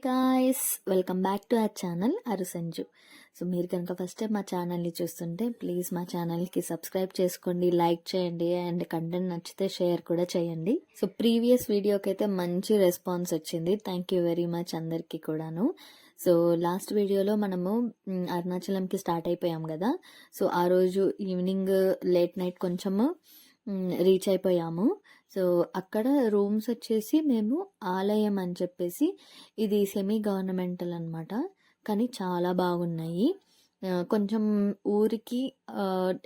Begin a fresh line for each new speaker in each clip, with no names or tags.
Guys welcome back to our channel అరుసంజు so మీరు కనుక first time మా ఛానల్ని చూస్తుంటే ప్లీజ్ మా ఛానల్కి సబ్స్క్రైబ్ చేసుకోండి లైక్ చేయండి అండ్ కంటెంట్ నచ్చితే షేర్ కూడా చేయండి. సో ప్రీవియస్ వీడియోకి అయితే మంచి రెస్పాన్స్ వచ్చింది. థ్యాంక్ యూ వెరీ మచ్ అందరికీ కూడాను. సో లాస్ట్ వీడియోలో మనము అరుణాచలంకి స్టార్ట్ అయిపోయాం కదా. సో ఆ రోజు ఈవినింగ్ లేట్ నైట్ కొంచెము రీచ్ అయిపోయాము. సో అక్కడ రూమ్స్ వచ్చేసి మేము ఆలయం అని చెప్పేసి ఇది సెమీ గవర్నమెంటల్ అనమాట కానీ చాలా బాగున్నాయి. కొంచెం ఊరికి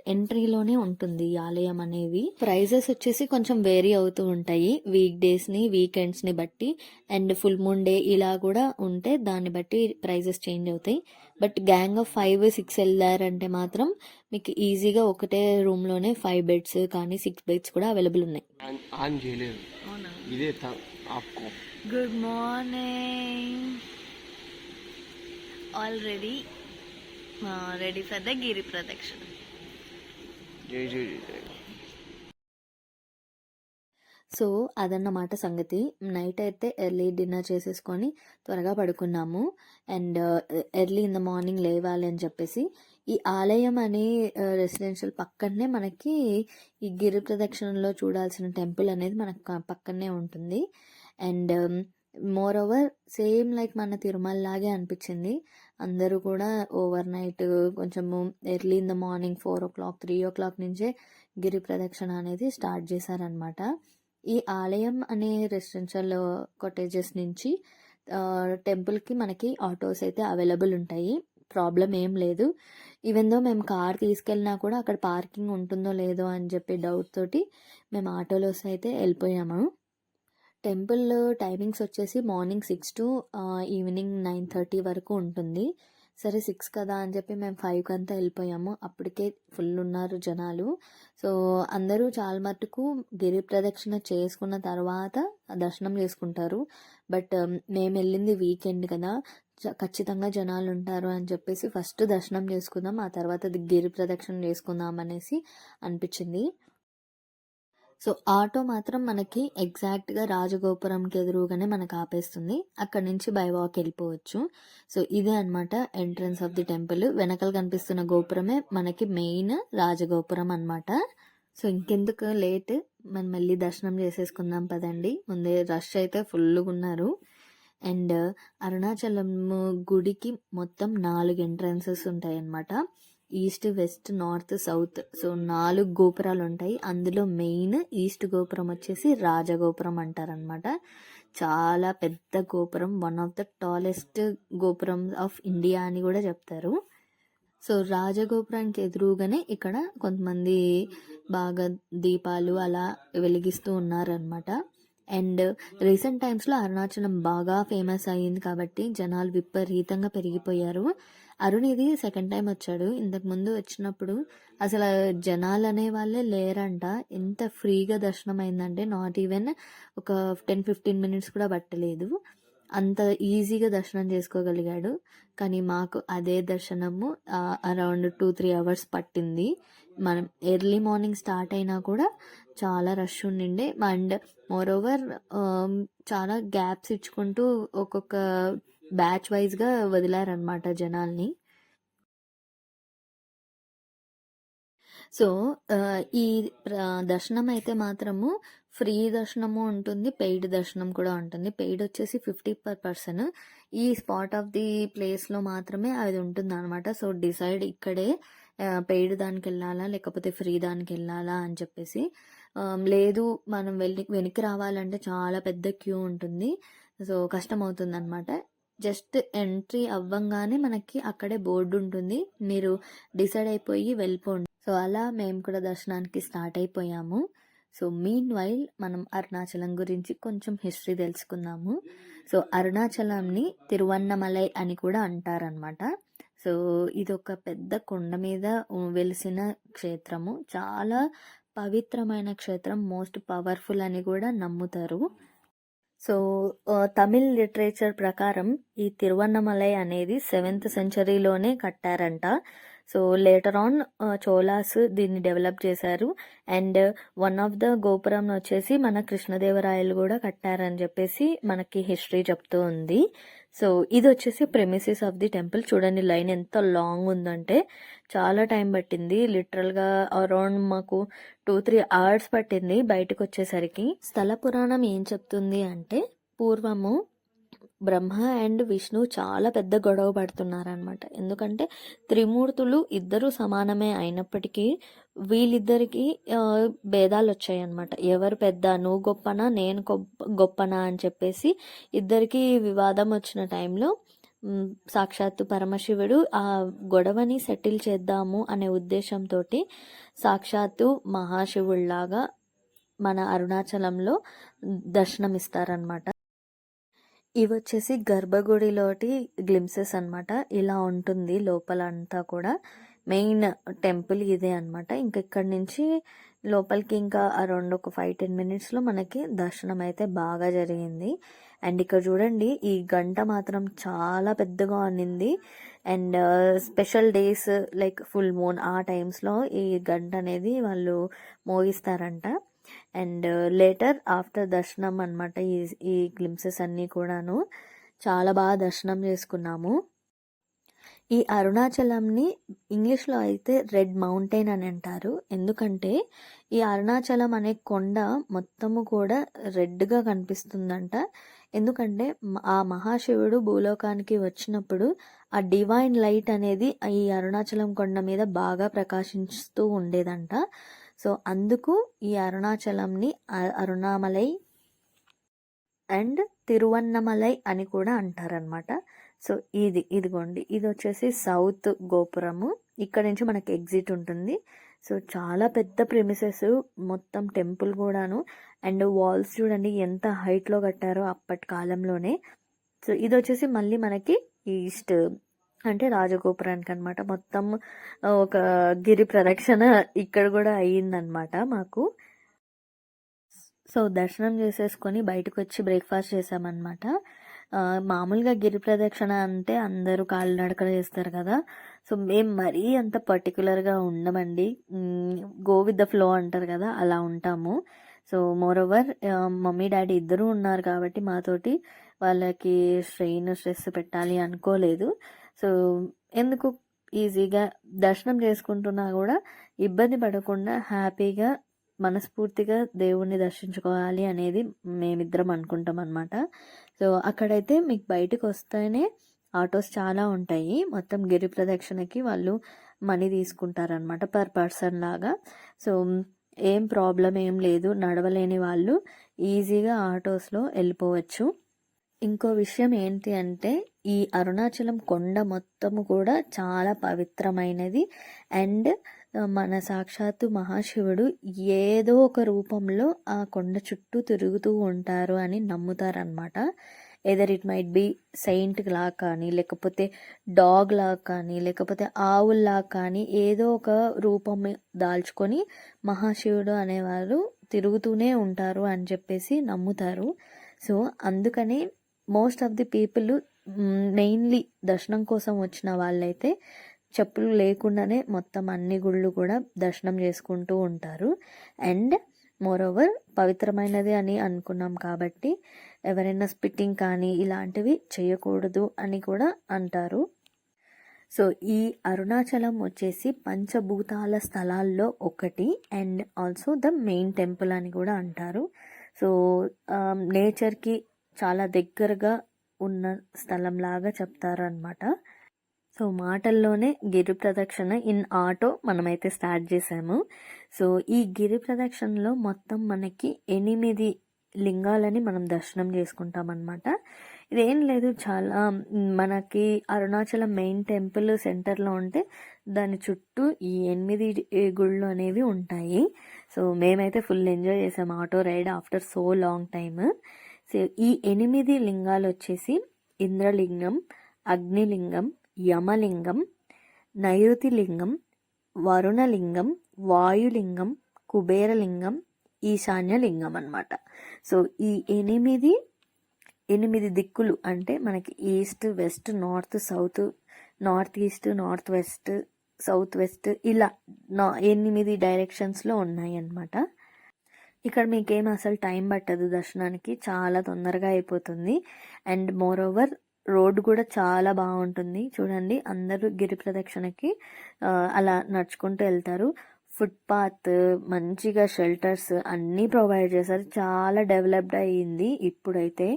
ఎంట్రీలోనే ఉంటుంది ఈ ఆలయం అనేవి. ప్రైజెస్ వచ్చేసి కొంచెం వేరీ అవుతూ ఉంటాయి. వీక్ డేస్ని వీకెండ్స్ని బట్టి అండ్ ఫుల్ మూన్ డే ఇలా కూడా ఉంటే దాన్ని బట్టి ప్రైజెస్ చేంజ్ అవుతాయి. But gang of five six వెళ్ళారంటే మాత్రం మీకు ఈజీగా ఒకటే రూమ్లోనే ఫైవ్ బెడ్స్ కానీ సిక్స్ బెడ్స్ కూడా అవైలబుల్ ఉన్నాయి.
ఇదే
good morning already ready for the గిరి ప్రదక్షిణ సో అదన్నమాట సంగతి. నైట్ అయితే ఎర్లీ డిన్నర్ చేసేసుకొని త్వరగా పడుకున్నాము. And early in the morning లేవాలి అని చెప్పేసి. ఈ ఆలయం అనే రెసిడెన్షియల్ పక్కనే మనకి ఈ గిరి ప్రదక్షిణలో చూడాల్సిన టెంపుల్ అనేది మనకు పక్కనే ఉంటుంది. And moreover same like మన తిరుమల లాగే అనిపించింది. అందరూ కూడా ఓవర్ నైట్ కొంచెము early in the morning four o'clock three o'clock నుంచే గిరి ప్రదక్షిణ అనేది స్టార్ట్ చేశారనమాట ఈ ఆలయం అనే రెసిడెన్షియల్ కొటేజెస్ నుంచి టెంపుల్కి మనకి ఆటోస్ అయితే అవైలబుల్ ఉంటాయి. ప్రాబ్లం ఏం లేదు. ఈవెన్ దో మేము కార్ తీసుకెళ్ళినా కూడా అక్కడ పార్కింగ్ ఉంటుందో లేదో అని చెప్పి డౌట్ తోటి మేము ఆటోలో అయితే వెళ్ళిపోయాము. టెంపుల్ టైమింగ్స్ వచ్చేసి morning six to evening nine thirty వరకు ఉంటుంది. సరే సిక్స్ కదా అని చెప్పి మేము ఫైవ్కి అంతా వెళ్ళిపోయాము. అప్పటికే ఫుల్ ఉన్నారు జనాలు. సో అందరూ చాలా మటుకు గిరి ప్రదక్షిణ చేసుకున్న తర్వాత దర్శనం చేసుకుంటారు. బట్ మేము వెళ్ళింది వీకెండ్ కదా. ఖచ్చితంగా జనాలు ఉంటారు అని చెప్పేసి ఫస్ట్ దర్శనం చేసుకుందాం ఆ తర్వాత గిరి ప్రదక్షిణ చేసుకుందాం అనేసి అనిపించింది. సో ఆటో మాత్రం మనకి ఎగ్జాక్ట్గా రాజగోపురంకి ఎదురుగానే మనకు ఆపేస్తుంది. అక్కడ నుంచి బై వాక్ వెళ్ళిపోవచ్చు. సో ఇదే అన్నమాట ఎంట్రన్స్ ఆఫ్ ది టెంపుల్. వెనకాల కనిపిస్తున్న గోపురమే మనకి మెయిన్ రాజగోపురం అనమాట సో ఇంకెందుకు లేట్? మనం మళ్ళీ దర్శనం చేసేసుకుందాం పదండి. ముందే రష్ అయితే ఫుల్గా ఉన్నారు. అండ్ అరుణాచలం గుడికి మొత్తం నాలుగు ఎంట్రన్సెస్ ఉంటాయి అన్నమాట east west north south. So నాలుగు గోపురాలు ఉంటాయి అందులో మెయిన్ ఈస్ట్ గోపురం వచ్చేసి రాజగోపురం అంటారనమాట చాలా పెద్ద గోపురం. వన్ ఆఫ్ ద టాలెస్ట్ గోపురం ఆఫ్ ఇండియా అని కూడా చెప్తారు. సో రాజగోపురానికి ఎదురుగానే ఇక్కడ కొంతమంది బాగా దీపాలు అలా వెలిగిస్తూ ఉన్నారనమాట అండ్ రీసెంట్ టైమ్స్లో అరుణాచలం బాగా ఫేమస్ అయ్యింది కాబట్టి జనాలు విపరీతంగా పెరిగిపోయారు. అరుణ్ ఇది సెకండ్ టైం వచ్చాడు. ఇంతకు ముందు వచ్చినప్పుడు అసలు జనాలు అనే వాళ్ళే లేరంట. ఎంత ఫ్రీగా దర్శనం అయిందంటే నాట్ ఈవెన్ ఒక టెన్ ఫిఫ్టీన్ మినిట్స్ కూడా పట్టలేదు. అంత ఈజీగా దర్శనం చేసుకోగలిగాడు. కానీ మాకు అదే దర్శనము అరౌండ్ టూ త్రీ అవర్స్ పట్టింది. మనం ఎర్లీ మార్నింగ్ స్టార్ట్ అయినా కూడా చాలా రష్ ఉండిండే. అండ్ మోర్ ఓవర్ చాలా గ్యాప్స్ ఇచ్చుకుంటూ ఒక్కొక్క బ్యాచ్ వైజ్గా వదిలారనమాట జనాల్ని. సో ఈ దర్శనం అయితే మాత్రము ఫ్రీ దర్శనము ఉంటుంది పెయిడ్ దర్శనం కూడా ఉంటుంది. పెయిడ్ వచ్చేసి ఫిఫ్టీ పర్ పర్సన్. ఈ స్పాట్ ఆఫ్ ది ప్లేస్లో మాత్రమే అది ఉంటుంది అనమాట సో డిసైడ్ ఇక్కడే పెయిడ్ దానికి వెళ్ళాలా లేకపోతే ఫ్రీ దానికి వెళ్ళాలా అని చెప్పేసి. లేదు మనం వెళ్ళి వెనక్కి రావాలంటే చాలా పెద్ద క్యూ ఉంటుంది. సో కష్టం అవుతుంది అనమాట జస్ట్ ఎంట్రీ అవ్వంగానే మనకి అక్కడే బోర్డు ఉంటుంది. మీరు డిసైడ్ అయిపోయి వెళ్ళిపోండి. సో అలా మేము కూడా దర్శనానికి స్టార్ట్ అయిపోయాము. సో మీన్ వైల్ మనం అరుణాచలం గురించి కొంచెం హిస్టరీ తెలుసుకుందాము. సో అరుణాచలంని తిరువన్నమలై అని కూడా అంటారనమాట సో ఇది ఒక పెద్ద కొండ మీద వెలిసిన క్షేత్రము. చాలా పవిత్రమైన క్షేత్రం. మోస్ట్ పవర్ఫుల్ అని కూడా నమ్ముతారు. సో తమిళ్ లిటరేచర్ ప్రకారం ఈ తిరువన్నమలై అనేది సెవెంత్ సెంచరీలోనే కట్టారంట. సో లేటర్ ఆన్ చోలాస్ దీన్ని డెవలప్ చేశారు. అండ్ వన్ ఆఫ్ ద గోపురం వచ్చేసి మన కృష్ణదేవరాయలు కూడా కట్టారని చెప్పేసి మనకి హిస్టరీ చెప్తూ ఉంది. సో ఇది వచ్చేసి ప్రెమిసెస్ ఆఫ్ ది టెంపుల్ చూడండి లైన్ ఎంత లాంగ్ ఉందంటే చాలా టైం పట్టింది. లిటరల్గా అరౌండ్ మాకు టూ త్రీ అవర్స్ పట్టింది బయటకు వచ్చేసరికి స్థల పురాణం ఏం చెప్తుంది అంటే పూర్వము బ్రహ్మ అండ్ విష్ణు చాలా పెద్ద గొడవ పడుతున్నారనమాట ఎందుకంటే త్రిమూర్తులు ఇద్దరు సమానమే అయినప్పటికీ వీళ్ళిద్దరికి భేదాలు వచ్చాయన్నమాట. ఎవరు పెద్ద నువ్వు గొప్పనా నేను గొప్ప గొప్పనా అని చెప్పేసి ఇద్దరికి వివాదం వచ్చిన టైంలో సాక్షాత్తు పరమశివుడు ఆ గొడవని సెటిల్ చేద్దాము అనే ఉద్దేశంతో సాక్షాత్తు మహాశివుళ్ళాగా మన అరుణాచలంలో దర్శనమిస్తారనమాట ఇవి వచ్చేసి గర్భగుడిలోటి గ్లిమ్సెస్ అన్నమాట. ఇలా ఉంటుంది లోపల అంతా కూడా. మెయిన్ టెంపుల్ ఇదే అన్నమాట. ఇంకా ఇక్కడి నుంచి లోపలికి ఇంకా అరౌండ్ ఒక ఫైవ్ టెన్ మినిట్స్లో మనకి దర్శనం అయితే బాగా జరిగింది. అండ్ ఇక్కడ చూడండి ఈ గంట మాత్రం చాలా పెద్దగా ఉన్నింది. And special days like full moon ఆ టైమ్స్లో ఈ గంట అనేది వాళ్ళు మోగిస్తారంట. అండ్ లేటర్ ఆఫ్టర్ దర్శనం అనమాట ఈ ఈ గ్లిమ్సెస్ అన్నీ కూడాను. చాలా బాగా దర్శనం చేసుకున్నాము. ఈ అరుణాచలంని ఇంగ్లీష్లో అయితే రెడ్ మౌంటైన్ అని అంటారు. ఎందుకంటే ఈ అరుణాచలం అనే కొండ మొత్తము కూడా రెడ్గా కనిపిస్తుందంట. ఎందుకంటే ఆ మహాశివుడు భూలోకానికి వచ్చినప్పుడు ఆ డివైన్ లైట్ అనేది ఈ అరుణాచలం కొండ మీద బాగా ప్రకాశిస్తూ ఉండేదంట. సో అందుకు ఈ అరుణాచలంని అరుణామలై అండ్ తిరువన్నమలై అని కూడా అంటారనమాట సో ఇది ఇదిగోండి. ఇది వచ్చేసి సౌత్ గోపురము. ఇక్కడ నుంచి మనకి ఎగ్జిట్ ఉంటుంది. సో చాలా పెద్ద ప్రెమిసెస్ మొత్తం టెంపుల్ కూడాను. అండ్ వాల్స్ చూడండి ఎంత హైట్లో కట్టారో అప్పటి కాలంలోనే. సో ఇది వచ్చేసి మళ్ళీ మనకి ఈస్ట్ అంటే రాజగోపురానికి అనమాట మొత్తం ఒక గిరి ప్రదక్షిణ ఇక్కడ కూడా అయ్యిందనమాట మాకు. సో దర్శనం చేసేసుకొని బయటకు వచ్చి బ్రేక్ఫాస్ట్ చేసామన్నమాట మామూలుగా గిరి ప్రదక్షిణ అంటే అందరూ కాలినడకన చేస్తారు కదా. సో మేము మరీ అంత పర్టికులర్గా ఉండమండి. గో విత్ ద ఫ్లో అంటారు కదా అలా ఉంటాము. So more over mummy daddy ఇద్దరూ ఉన్నారు కాబట్టి మాతోటి వాళ్ళకి స్ట్రెయిన్ స్ట్రెస్ పెట్టాలి అనుకోలేదు. సో ఎందుకు ఈజీగా దర్శనం చేసుకుంటున్నా కూడా ఇబ్బంది పడకుండా హ్యాపీగా మనస్ఫూర్తిగా దేవుణ్ణి దర్శించుకోవాలి అనేది మేమిద్దరం అనుకుంటాం అనమాట సో అక్కడైతే మీకు బయటకు వస్తేనే ఆటోస్ చాలా ఉంటాయి. మొత్తం గిరి ప్రదక్షిణకి వాళ్ళు మనీ తీసుకుంటారనమాట పర్ పర్సన్ లాగా. సో ఏం ప్రాబ్లం ఏం లేదు. నడవలేని వాళ్ళు ఈజీగా ఆటోస్లో వెళ్ళిపోవచ్చు. ఇంకో విషయం ఏంటి అంటే ఈ అరుణాచలం కొండ మొత్తము కూడా చాలా పవిత్రమైనది. అండ్ మన సాక్షాత్తు మహాశివుడు ఏదో ఒక రూపంలో ఆ కొండ చుట్టూ తిరుగుతూ ఉంటారు అని నమ్ముతారనమాట either it might be saint లా కానీ లేకపోతే డాగ్ లా కానీ లేకపోతే ఆవుల్లా కానీ ఏదో ఒక రూపం దాల్చుకొని మహాశివుడు అనేవారు తిరుగుతూనే ఉంటారు అని చెప్పేసి నమ్ముతారు. సో అందుకనే most of the people mainly దర్శనం కోసం వచ్చిన వాళ్ళైతే చెప్పులు లేకుండానే మొత్తం అన్ని గుళ్ళు కూడా దర్శనం చేసుకుంటూ ఉంటారు. అండ్ మోరోవర్ పవిత్రమైనది అని అనుకున్నాం కాబట్టి ఎవరైనా స్పిట్టింగ్ కానీ ఇలాంటివి చేయకూడదు అని కూడా అంటారు. సో ఈ అరుణాచలం వచ్చేసి పంచభూతాల స్థలాల్లో ఒకటి and also the main temple అని కూడా అంటారు. సో నేచర్కి చాలా దగ్గరగా ఉన్న స్థలం లాగా చెప్తారనమాట సో మాటల్లోనే గిరి ప్రదక్షిణ ఇన్ ఆటో మనమైతే స్టార్ట్ చేసాము. సో ఈ గిరి ప్రదక్షిణలో మొత్తం మనకి ఎనిమిది లింగాలని మనం దర్శనం చేసుకుంటాం అనమాట ఇదేం లేదు చాలా మనకి అరుణాచలం మెయిన్ టెంపుల్ సెంటర్లో ఉంటే దాని చుట్టూ ఈ ఎనిమిది గుళ్ళు అనేవి ఉంటాయి. సో మేమైతే ఫుల్ ఎంజాయ్ చేసాము auto ride after so long time. So ఈ ఎనిమిది లింగాలు వచ్చేసి ఇంద్రలింగం అగ్నిలింగం యమలింగం నైరుతిలింగం వరుణలింగం వాయులింగం కుబేరలింగం ఈశాన్యలింగం అనమాట సో ఈ ఎనిమిది ఎనిమిది దిక్కులు అంటే మనకి east west north south north east north west south west ఇలా నా ఎనిమిది డైరెక్షన్స్లో ఉన్నాయి అన్నమాట. ఇక్కడ మీకేం అసలు టైం పట్టదు దర్శనానికి చాలా తొందరగా అయిపోతుంది. అండ్ మోర్ ఓవర్ రోడ్డు కూడా చాలా బాగుంటుంది. చూడండి అందరూ గిరి ప్రదక్షిణకి అలా నడుచుకుంటూ వెళ్తారు. ఫుట్పాత్ మంచిగా షెల్టర్స్ అన్నీ ప్రొవైడ్ చేశారు. చాలా డెవలప్డ్ అయ్యింది ఇప్పుడైతే.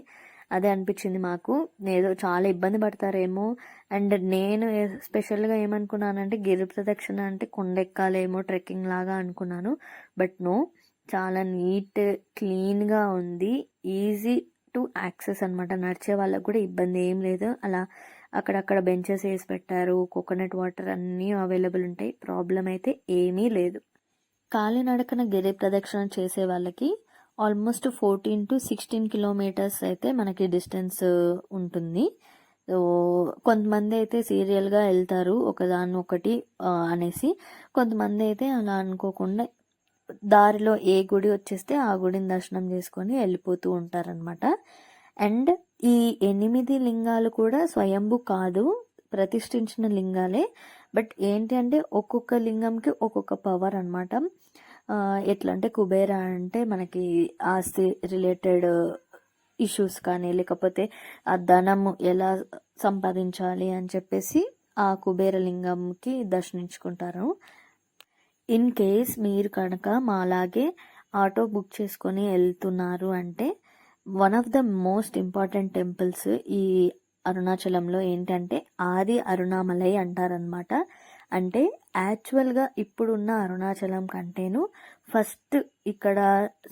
అదే అనిపించింది మాకు. ఏదో చాలా ఇబ్బంది పడతారేమో. అండ్ నేను స్పెషల్గా ఏమనుకున్నానంటే గిరి ప్రదక్షిణ అంటే కొండెక్కాలేమో ట్రెక్కింగ్ లాగా అనుకున్నాను. బట్ నో చాలా నీట్ క్లీన్గా ఉంది. ఈజీ టు యాక్సెస్ అనమాట నడిచే వాళ్ళకు కూడా ఇబ్బంది ఏం లేదు. అలా అక్కడక్కడ బెంచెస్ వేసి పెట్టారు. కోకోనట్ వాటర్ అన్నీ అవైలబుల్ ఉంటాయి. ప్రాబ్లం అయితే ఏమీ లేదు. కాలినడకన గిరి ప్రదక్షిణ చేసే వాళ్ళకి almost fourteen to sixteen kilometres అయితే మనకి డిస్టెన్స్ ఉంటుంది. సో కొంతమంది అయితే సీరియల్గా వెళ్తారు. ఒకదాన్ని ఒకటి అనేసి కొంతమంది అయితే అలా అనుకోకుండా దారిలో ఏ గుడి వచ్చేస్తే ఆ గుడిని దర్శనం చేసుకొని వెళ్ళిపోతూ ఉంటారనమాట అండ్ ఈ ఎనిమిది లింగాలు కూడా స్వయంభు కాదు ప్రతిష్ఠించిన లింగాలే. బట్ ఏంటి అంటే ఒక్కొక్క లింగంకి ఒక్కొక్క పవర్ అనమాట ఎట్లా అంటే కుబేర అంటే మనకి ఆస్తి రిలేటెడ్ ఇష్యూస్ కానీ లేకపోతే ఆ ధనం ఎలా సంపాదించాలి అని చెప్పేసి ఆ కుబేర లింగంకి దర్శనించుకుంటారు ఇన్ కేస్ మీరు కనుక మాలాగే ఆటో బుక్ చేసుకొని వెళ్తున్నారు అంటే one of the most important temples ఈ అరుణాచలంలో ఏంటంటే ఆది అరుణామలై అంటారనమాట అంటే యాక్చువల్గా ఇప్పుడున్న అరుణాచలం కంటేను ఫస్ట్ ఇక్కడ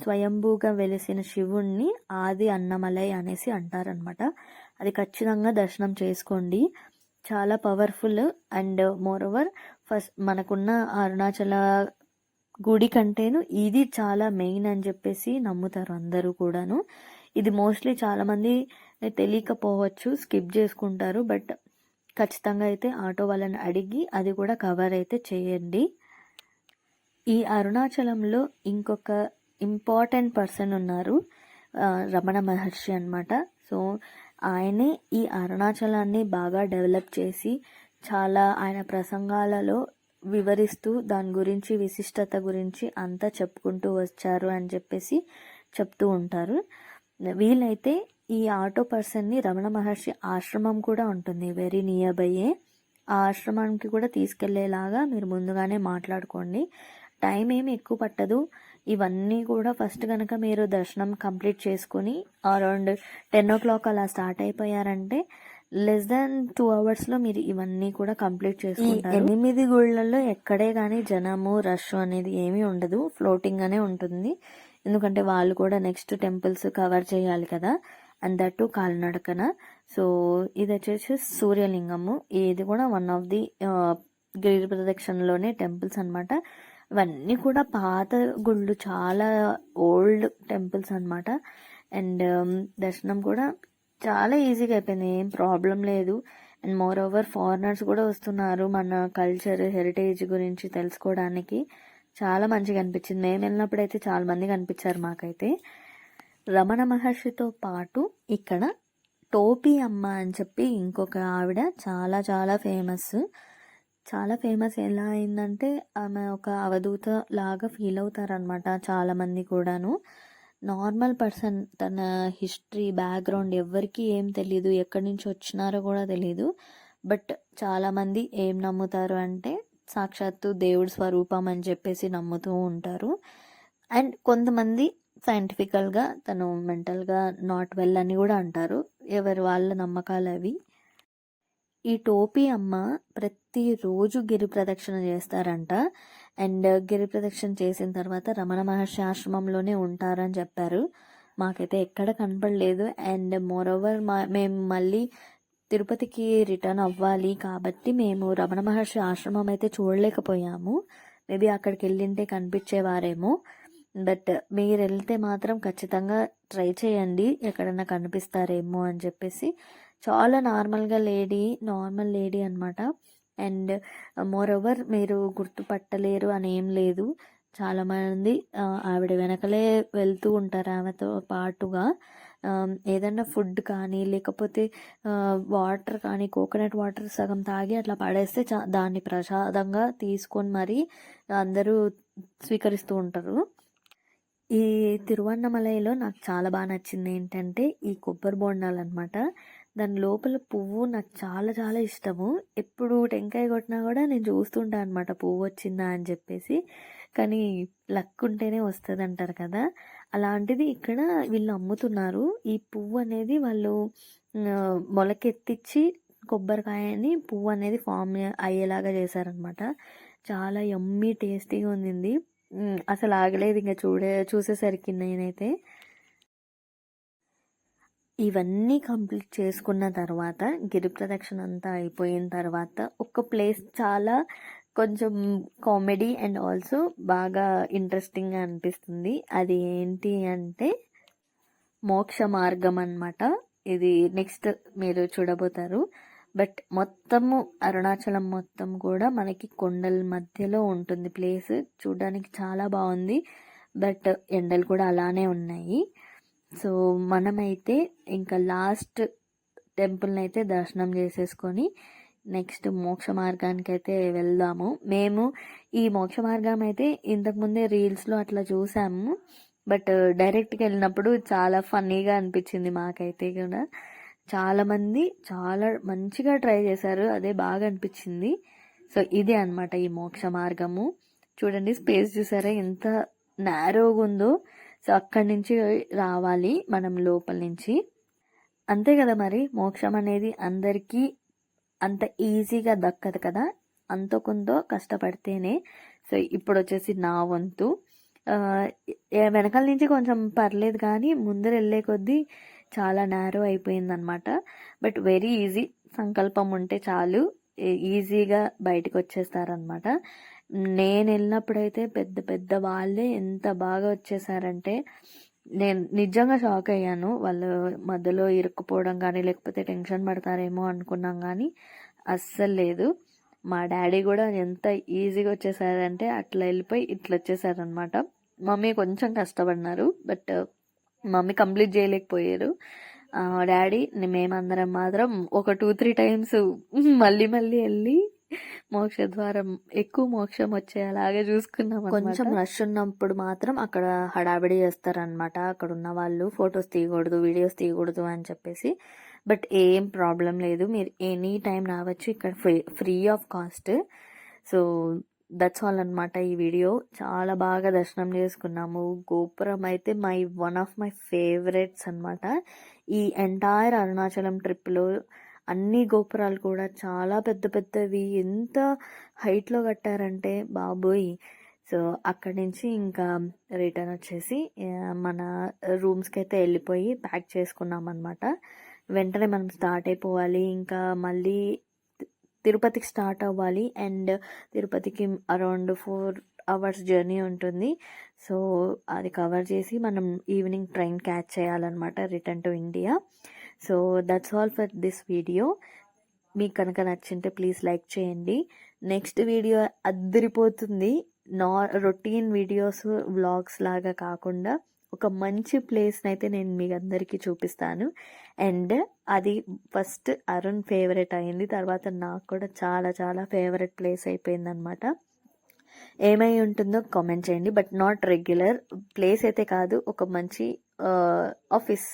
స్వయంభూగా వెలిసిన శివుణ్ణి ఆది అన్నమలై అనేసి అంటారనమాట అది ఖచ్చితంగా దర్శనం చేసుకోండి. చాలా powerful and moreover first మనకున్న అరుణాచల గుడి కంటేను ఇది చాలా మెయిన్ అని చెప్పేసి నమ్ముతారు అందరూ కూడాను. ఇది మోస్ట్లీ చాలామంది తెలియకపోవచ్చు స్కిప్ చేసుకుంటారు బట్ ఖచ్చితంగా అయితే ఆటో వాళ్ళని అడిగి అది కూడా కవర్ అయితే చేయండి. ఈ అరుణాచలంలో ఇంకొక ఇంపార్టెంట్ పర్సన్ ఉన్నారు రమణ మహర్షి అనమాట సో ఆయనే ఈ అరుణాచలాన్ని బాగా డెవలప్ చేసి చాలా ఆయన ప్రసంగాలలో వివరిస్తూ దాని గురించి విశిష్టత గురించి అంతా చెప్పుకుంటూ వచ్చారు అని చెప్పేసి చెప్తూ ఉంటారు. వీలైతే ఈ ఆటో పర్సన్ని రమణ మహర్షి ఆశ్రమం కూడా ఉంటుంది వెరీ నియర్ బైయే ఆ ఆశ్రమానికి కూడా తీసుకెళ్ళేలాగా మీరు ముందుగానే మాట్లాడుకోండి. టైం ఏమి ఎక్కువ పట్టదు. ఇవన్నీ కూడా ఫస్ట్ కనుక మీరు దర్శనం కంప్లీట్ చేసుకుని అరౌండ్ టెన్ ఓ క్లాక్ అలా స్టార్ట్ అయిపోయారంటే లెస్ దాన్ టూ అవర్స్లో మీరు ఇవన్నీ కూడా కంప్లీట్ చేసుకుంటారు. ఎనిమిది గుళ్ళల్లో ఎక్కడే కానీ జనము రష్ అనేది ఏమీ ఉండదు. ఫ్లోటింగ్ అనే ఉంటుంది. ఎందుకంటే వాళ్ళు కూడా నెక్స్ట్ టెంపుల్స్ కవర్ చేయాలి కదా. అండ్ దట్టు కాలినడకన సో ఇది వచ్చేసి సూర్యలింగము. ఇది కూడా వన్ ఆఫ్ ది గిరి ప్రదక్షిణలోనే టెంపుల్స్ అన్నమాట. ఇవన్నీ కూడా పాత గుళ్ళు చాలా ఓల్డ్ టెంపుల్స్ అన్నమాట. అండ్ దర్శనం కూడా చాలా ఈజీగా అయిపోయింది. ఏం ప్రాబ్లం లేదు. అండ్ మోర్ ఓవర్ ఫారినర్స్ కూడా వస్తున్నారు మన కల్చర్ హెరిటేజ్ గురించి తెలుసుకోవడానికి. చాలా మంచిగా అనిపించింది. మేము వెళ్ళినప్పుడు అయితే చాలా మంది కనిపించారు మాకైతే. రమణ మహర్షితో పాటు ఇక్కడ టోపీ అమ్మ అని చెప్పి ఇంకొక ఆవిడ చాలా చాలా ఫేమస్ చాలా ఫేమస్ ఎలా అయిందంటే ఆమె ఒక అవధూత లాగా ఫీల్ అవుతారనమాట చాలామంది కూడాను. నార్మల్ పర్సన్ తన హిస్టరీ బ్యాక్గ్రౌండ్ ఎవరికి ఏం తెలియదు ఎక్కడి నుంచి వచ్చినారో కూడా తెలియదు బట్ చాలామంది ఏం నమ్ముతారు అంటే సాక్షాత్తు దేవుడి స్వరూపం అని చెప్పేసి నమ్ముతూ ఉంటారు. అండ్ కొంతమంది సైంటిఫికల్గా తను మెంటల్గా నాట్ వెల్ అని కూడా అంటారు. ఎవరి వాళ్ళ నమ్మకాలు అవి. ఈ టోపీ అమ్మ ప్రతిరోజు గిరి ప్రదక్షిణ చేస్తారంట. అండ్ గిరి ప్రదక్షిణ చేసిన తర్వాత రమణ మహర్షి ఆశ్రమంలోనే ఉంటారని చెప్పారు. మాకైతే ఎక్కడ కనపడలేదు. అండ్ మోర్ ఓవర్ మా మేము మళ్ళీ తిరుపతికి రిటర్న్ అవ్వాలి కాబట్టి మేము రమణ మహర్షి ఆశ్రమం అయితే చూడలేకపోయాము. మేబీ అక్కడికి వెళ్ళింటే కనిపించేవారేమో. బట్ మీరు వెళ్తే మాత్రం ఖచ్చితంగా ట్రై చేయండి. ఎక్కడన్నా కనిపిస్తారేమో అని చెప్పేసి. చాలా నార్మల్గా లేడీ నార్మల్ లేడీ అనమాట అండ్ మోర్ ఓవర్ మీరు గుర్తుపట్టలేరు అని ఏం లేదు. చాలామంది ఆవిడ వెనకలే వెళ్తూ ఉంటారు ఆమెతో పాటుగా. ఏదన్నా ఫుడ్ కానీ లేకపోతే వాటర్ కానీ కోకోనట్ వాటర్ సగం తాగి అట్లా పడేస్తే చా దాన్ని ప్రసాదంగా తీసుకొని మరి అందరూ స్వీకరిస్తూ ఉంటారు. ఈ తిరువన్నమలైలో నాకు చాలా బాగా నచ్చింది ఏంటంటే ఈ కొబ్బరి బోండాలు అనమాట దాని లోపల పువ్వు నాకు చాలా చాలా ఇష్టము. ఎప్పుడు టెంకాయ కొట్టినా కూడా నేను చూస్తుంటాను అనమాట పువ్వు వచ్చిందా అని చెప్పేసి. కానీ లక్ ఉంటేనే వస్తుంది అంటారు కదా. అలాంటిది ఇక్కడ వీళ్ళు అమ్ముతున్నారు. ఈ పువ్వు అనేది వాళ్ళు మొలకెత్తిచ్చి కొబ్బరికాయని పువ్వు అనేది ఫామ్ అయ్యేలాగా చేశారనమాట చాలా యమ్మీ టేస్టీగా ఉంది అసలు ఆగలేదు ఇంకా చూడే చూసేసరికి నేనైతే. ఇవన్నీ కంప్లీట్ చేసుకున్న తర్వాత గిరి ప్రదక్షిణ అంతా అయిపోయిన తర్వాత ఒక ప్లేస్ చాలా కొంచెం కామెడీ అండ్ ఆల్సో బాగా ఇంట్రెస్టింగ్గా అనిపిస్తుంది. అది ఏంటి అంటే మోక్ష మార్గం అన్నమాట. ఇది నెక్స్ట్ మీరు చూడబోతారు. బట్ మొత్తము అరుణాచలం మొత్తం కూడా మనకి కొండల మధ్యలో ఉంటుంది ప్లేస్. చూడడానికి చాలా బాగుంది. బట్ ఎండలు కూడా అలానే ఉన్నాయి. సో మనమైతే ఇంకా లాస్ట్ టెంపుల్ని అయితే దర్శనం చేసేసుకొని నెక్స్ట్ మోక్ష మార్గానికి అయితే వెళ్దాము. మేము ఈ మోక్ష మార్గం అయితే ఇంతకుముందే రీల్స్లో అట్లా చూసాము. బట్ డైరెక్ట్గా వెళ్ళినప్పుడు చాలా ఫన్నీగా అనిపించింది మాకైతే కూడా. చాలామంది చాలా మంచిగా ట్రై చేశారు. అదే బాగా అనిపించింది. సో ఇదే అన్నమాట ఈ మోక్ష మార్గము. చూడండి స్పేస్ చూసారా? ఎంత నేరోగా ఉందో సో అక్కడి నుంచి రావాలి మనం లోపల నుంచి. అంతే కదా మరి? మోక్షం అనేది అందరికీ అంత ఈజీగా దక్కదు కదా? అంత కొంత కష్టపడితేనే. సో ఇప్పుడు వచ్చేసి నా వంతు. వెనకాల నుంచి కొంచెం పర్లేదు కానీ ముందర వెళ్ళే కొద్దీ చాలా నేరో అయిపోయిందనమాట బట్ వెరీ ఈజీ సంకల్పం ఉంటే చాలు. ఈజీగా బయటకు వచ్చేస్తారనమాట నేను వెళ్ళినప్పుడైతే పెద్ద పెద్ద వాళ్ళే ఎంత బాగా వచ్చేసారంటే నేను నిజంగా షాక్ అయ్యాను. వాళ్ళు మధ్యలో ఇరుక్కుపోవడం కానీ లేకపోతే టెన్షన్ పడతారేమో అనుకున్నాం కానీ అస్సలు లేదు. మా డాడీ కూడా ఎంత ఈజీగా వచ్చేసారంటే అట్లా వెళ్ళిపోయి ఇట్లా వచ్చేసారనమాట మమ్మీ కొంచెం కష్టపడినారు బట్ మమ్మీ కంప్లీట్ చేయలేకపోయారు. డాడీ మేమందరం మాత్రం ఒక టూ త్రీ టైమ్స్ మళ్ళీ మళ్ళీ వెళ్ళి మోక్ష ద్వారం ఎక్కువ మోక్షం వచ్చేలాగా చూసుకున్నాం కొంచెం రష్ ఉన్నప్పుడు మాత్రం అక్కడ హడావిడి చేస్తారనమాట అక్కడ ఉన్న వాళ్ళు ఫొటోస్ తీయకూడదు వీడియోస్ తీయకూడదు అని చెప్పేసి. బట్ ఏం ప్రాబ్లం లేదు. మీరు ఎనీ టైం రావచ్చు. ఇక్కడ free free of cost so that's all అనమాట ఈ వీడియో చాలా బాగా దర్శనం చేసుకున్నాము. గోపురం అయితే my one of my favourites అన్నమాట. ఈ ఎంటైర్ అరుణాచలం ట్రిప్లో అన్ని గోపురాలు కూడా చాలా పెద్ద పెద్దవి. ఎంత హైట్లో కట్టారంటే బాబోయ్! సో అక్కడి నుంచి ఇంకా రిటర్న్ వచ్చేసి మన రూమ్స్కి అయితే వెళ్ళిపోయి ప్యాక్ చేసుకున్నాం అనమాట వెంటనే మనం స్టార్ట్ అయిపోవాలి. ఇంకా మళ్ళీ తిరుపతికి స్టార్ట్ అవ్వాలి. అండ్ తిరుపతికి అరౌండ్ ఫోర్ అవర్స్ జర్నీ ఉంటుంది. సో అది కవర్ చేసి మనం ఈవినింగ్ ట్రైన్ క్యాచ్ చేయాలన్నమాట return to India. So that's all for this video మీకు కనుక నచ్చింటే ప్లీజ్ లైక్ చేయండి. నెక్స్ట్ వీడియో అద్దరిపోతుంది నా రొటీన్ వీడియోస్ వ్లాగ్స్ లాగా కాకుండా ఒక మంచి ప్లేస్ని అయితే నేను మీకు అందరికీ చూపిస్తాను. అండ్ అది ఫస్ట్ అరుణ్ ఫేవరెట్ అయింది. తర్వాత నాకు కూడా చాలా చాలా ఫేవరెట్ ప్లేస్ అయిపోయిందనమాట ఏమై ఉంటుందో కామెంట్ చేయండి. బట్ నాట్ రెగ్యులర్ ప్లేస్ అయితే కాదు. ఒక మంచి uh, ఆఫీస్